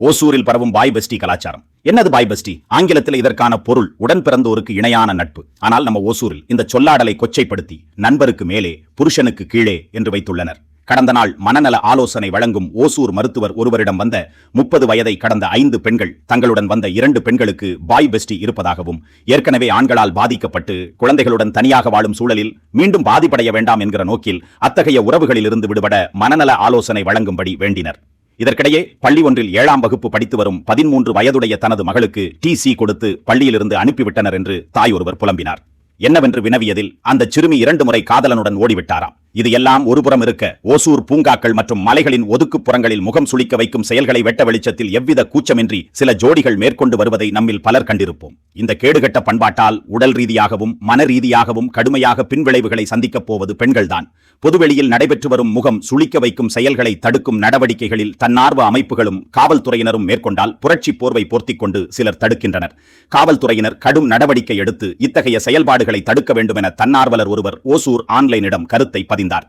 ஓசூரில் பரவும் boy bestie கலாச்சாரம். என்னது பாய் பெஸ்டி? ஆங்கிலத்தில் இதற்கான பொருள் உடன் பிறந்தோருக்கு இணையான நட்பு. ஆனால் நம்ம ஓசூரில் இந்த சொல்லாடலை கொச்சைப்படுத்தி நண்பருக்கு மேலே புருஷனுக்கு கீழே என்று வைத்துள்ளனர். கடந்த நாள் மனநல ஆலோசனை வழங்கும் ஓசூர் மருத்துவர் ஒருவரிடம் வந்த முப்பது வயதை கடந்த ஐந்து பெண்கள் தங்களுடன் வந்த இரண்டு பெண்களுக்கு பாய் பெஸ்டி இருப்பதாகவும் ஏற்கனவே ஆண்களால் பாதிக்கப்பட்டு குழந்தைகளுடன் தனியாக வாழும் சூழலில் மீண்டும் பாதிப்படைய வேண்டாம் என்கிற நோக்கில் அத்தகைய உறவுகளிலிருந்து விடுபட மனநல ஆலோசனை வழங்கும்படி வேண்டினர். இதற்கிடையே பள்ளி ஒன்றில் ஏழாம் வகுப்பு படித்து வரும் பதிமூன்று வயதுடைய தனது மகளுக்கு டிசி கொடுத்து பள்ளியிலிருந்து அனுப்பிவிட்டனர் என்று தாய் ஒருவர் புலம்பினார். என்னவென்று வினவியதில் அந்த சிறுமி இரண்டு முறை காதலனுடன் ஓடிவிட்டாராம். இது எல்லாம் ஒருபுறம் இருக்க ஓசூர் பூங்காக்கள் மற்றும் மலைகளின் ஒதுக்குப்புறங்களில் முகம் சுளிக்க வைக்கும் செயல்களை வெட்ட வெளிச்சத்தில் எவ்வித கூச்சமின்றி சில ஜோடிகள் மேற்கொண்டு வருவதை நம்மில் பலர் கண்டிருப்போம். இந்த கேடுகட்ட பண்பாட்டால் உடல் ரீதியாகவும் மன ரீதியாகவும் கடுமையாக பின்விளைவுகளை சந்திக்கப் போவது பெண்கள்தான். பொதுவெளியில் நடைபெற்று வரும் முகம் சுளிக்க வைக்கும் செயல்களை தடுக்கும் நடவடிக்கைகளில் தன்னார்வ அமைப்புகளும் காவல்துறையினரும் மேற்கொண்டால் புரட்சி போர்வை போர்த்திக் கொண்டு சிலர் தடுக்கின்றனர். காவல்துறையினர் கடும் நடவடிக்கை எடுத்து இத்தகைய செயல்பாடுகளை தடுக்க வேண்டும் என தன்னார்வலர் ஒருவர் ஓசூர் ஆன்லைனிடம் கருத்தை பதிந்தார்